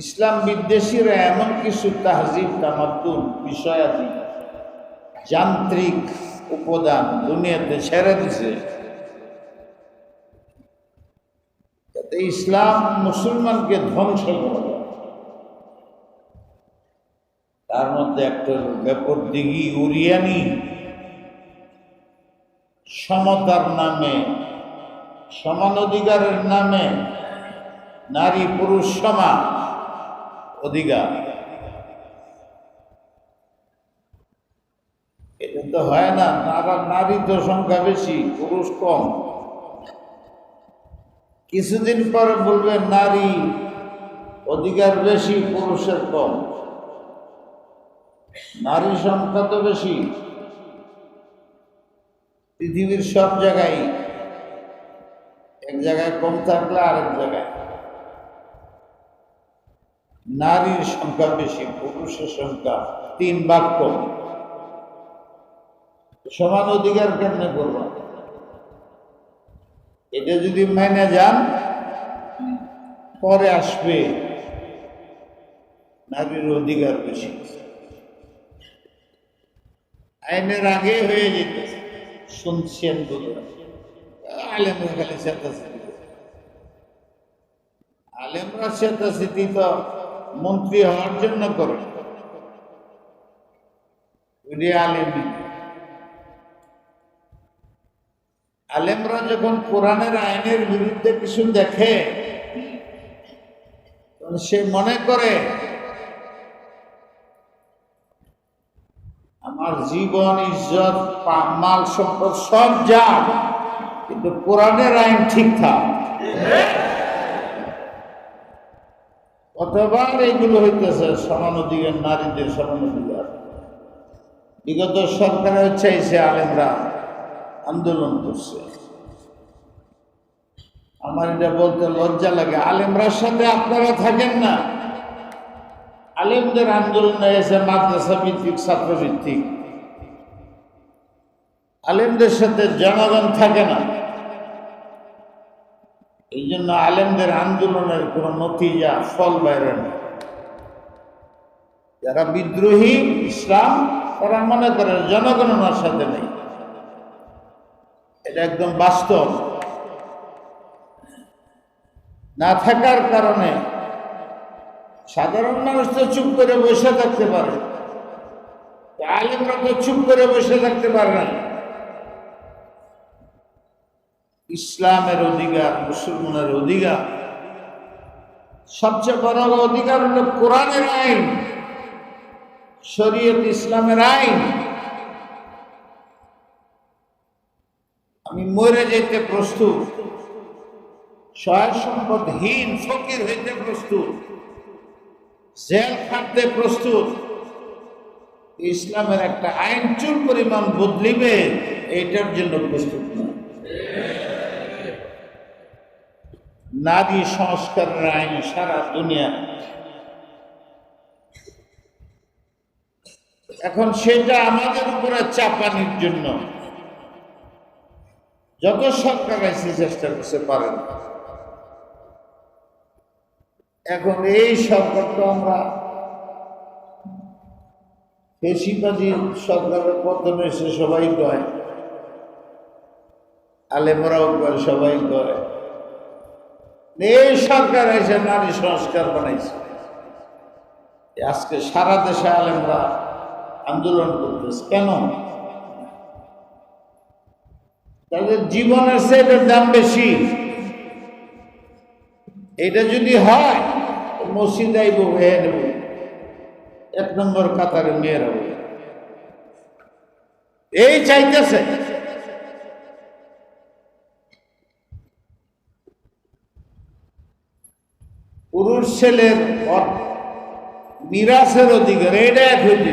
ইসলাম বিদ্বেষীরা এমন কিছু তাহজিব, তামাত্তুন বিষয়াদি যান্ত্রিক উপাদান দুনিয়াতে ছেড়ে দিছে। ইসলাম মুসলমানকে ধ্বংস করে। তার মধ্যে একটা ব্যাপক দিঘি উরিয়ানি সমতার নামে, সমান অধিকারের নামে নারী পুরুষ সমান। অধিকার। এটা তো হয় না, নারা নারী তো সংখ্যা বেশি, পুরুষ কম। কিছুদিন পরে বলবে নারী অধিকার বেশি, পুরুষের কম। নারী সংখ্যা তো বেশি। পৃথিবীর সব জায়গায় এক জায়গায় কম থাকলে আরেক জায়গায়। নারীর সংখ্যা বেশি, পুরুষের সংখ্যা তিন ভাগ কম। সমান অধিকার কেমনে করব? এটা যদি মেনে যান, পরে আসবে নারীর অধিকার বেশি। আইনের আগে হয়ে যেত, শুনছেন আলেমরা খালি চেতাচিতি আলেমরা চেতাচিতি তো মন্ত্রী হওয়ার জন্য করে। আলেমরা যখন কোরআনের আইনের বিরুদ্ধে কিছু দেখে সে মনে করে, আমার জীবন, ইজ্জত মাল সম্পদ সব যা কিন্তু কোরআনের আইন ঠিক থাক। কতবার এগুলো হইতেছে সমান অধিকার নারীদের সমান অধিকার বিগত সরকারের চাইছে আলেমরা আন্দোলন করছে। আমার এটা বলতে লজ্জা লাগে। আলেমরার সাথে আপনারা থাকেন না। আলেমদের আন্দোলন হয়েছে মাদ্রাসা ভিত্তিক ছাত্র ভিত্তিক আলেমদের সাথে জনগণ থাকে না। এই জন্য আলেমদের আন্দোলনের কোন নতিজা ফল বাইরে না যারা বিদ্রোহী, ইসলাম, তারা মনে করে জনগণনার সাথে নেই। এটা একদম বাস্তব। না থাকার কারণে সাধারণ মানুষ তো চুপ করে বসে থাকতে পারে। আলিমরা তো চুপ করে বসে থাকতে পারে না। ইসলামের অধিকার, মুসলমানের অধিকার। সবচেয়ে বড় অধিকার হলো কোরআনের আইন, শরীয়ত ইসলামের আইন। আমি মরে যেতে প্রস্তুত সহায় সম্পদহীন ফকির হইতে প্রস্তুত, জেল খাটতে প্রস্তুত। ইসলামের একটা আইন চুল পরিমাণ বদলিবে, এইটার জন্য প্রস্তুত না নারী সংস্কারের আইন সারা দুনিয়া। এখন সেটা আমাদের উপরে চাপানির জন্য যত সরকার আছে চেষ্টা করতে পারেন। এখন এই সরকার তো আমরা বেশিবাদী সরকারের পতন এসে সবাই কয়, আলেমরাও কয়, সবাই কয়। এই সরকার এসে নারী সংস্কার বানাইছে। আজকে সারা দেশে আলেমরা আন্দোলন করতেছে। কেন? তাদের জীবনের সেটের দাম বেশি। এটা যদি হয় মসজিদ আইব হয়ে নেব। এক নম্বর কাতারে মেয়ের হবে এই চাইতেছে পুরুষ ছেলের মিরাসের অধিকার এটা এক হইতে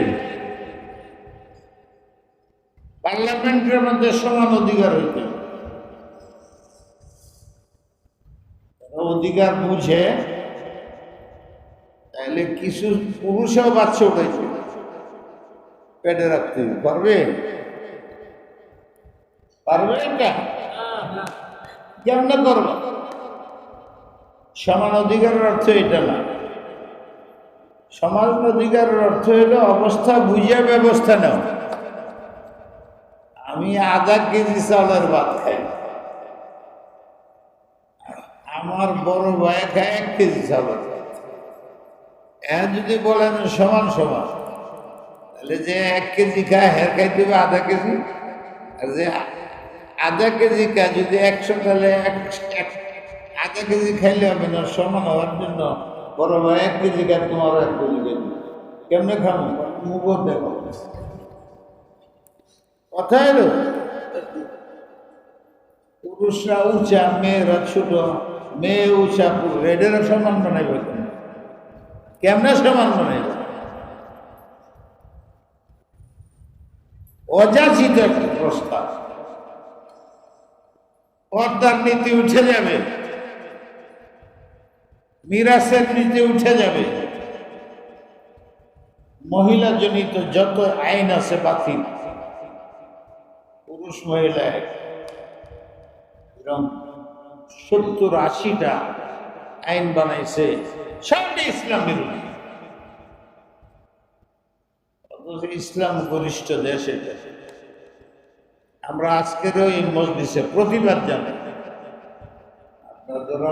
পার্লামেন্টের মধ্যে সমান অধিকার হইতে অধিকার বুঝে তাহলে কিছু পুরুষেও বাচ্চা উঠাইছে পেটে রাখতে পারবে? পারবে এটা? কেমনে করবে? সমান অধিকারের অর্থ এটা না। সমান অধিকারের অর্থ হলো অবস্থা বুঝিয়া ব্যবস্থা নেওয়া। আমি আধা কেজি চালের ভাত খাই। আমার বড় ভাই খায় এক কেজি চালের ভাত। এ যদি বলেন সমান সমান, তাহলে যে এক কেজি খায়, হের খাইতে হবে আধা কেজি। আর যে আধা কেজি খায়, যদি একশো, তাহলে এক আধা কেজি খাইলে হবে না, সমান হওয়ার জন্য বড় ভাই এক কেজি খায় তোমারও এক কেজি খাই কেমনে খাব? মুখ দেখো। কথা এলো পুরুষরা উঁচা, মেয়েরা ছোট, মেয়ে উঁচা এদেরও সমান বানাইবে কেমনে সমান বানাইবে? অযাচিত একটা প্রস্তাব। পর্দার নীতি উঠে যাবে। মিরাসের নীতি উঠে যাবে। মহিলা জনিত যত আইন আছে বাতিল। পুরুষ মহিলা সত্তর আশিটা আইন বানাইছে, সবটা ইসলাম ইসলাম গরিষ্ঠ দেশ এটা। আমরা আজকের ওই মসজিদে প্রতিবাদ জানাই। আপনারা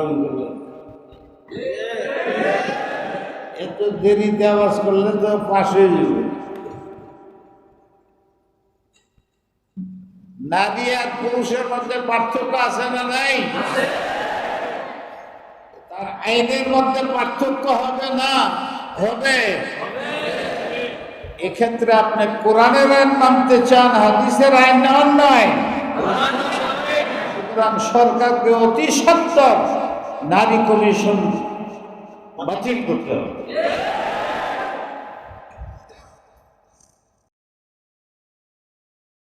এত দেরিতে আওয়াজ করলে তো পাশ হয়ে যাবে। নারী আর পুরুষের মধ্যে পার্থক্য আছে না নাই? তার আইনের মধ্যে পার্থক্য হবে না? হবে। এক্ষেত্রে আপনি কোরআনের আইন মানতে চান, হাদিসের আইন না অন্যায়? সুতরাং সরকারকে অতি সত্তর নারী কমিশন বাতিল করতে হবে।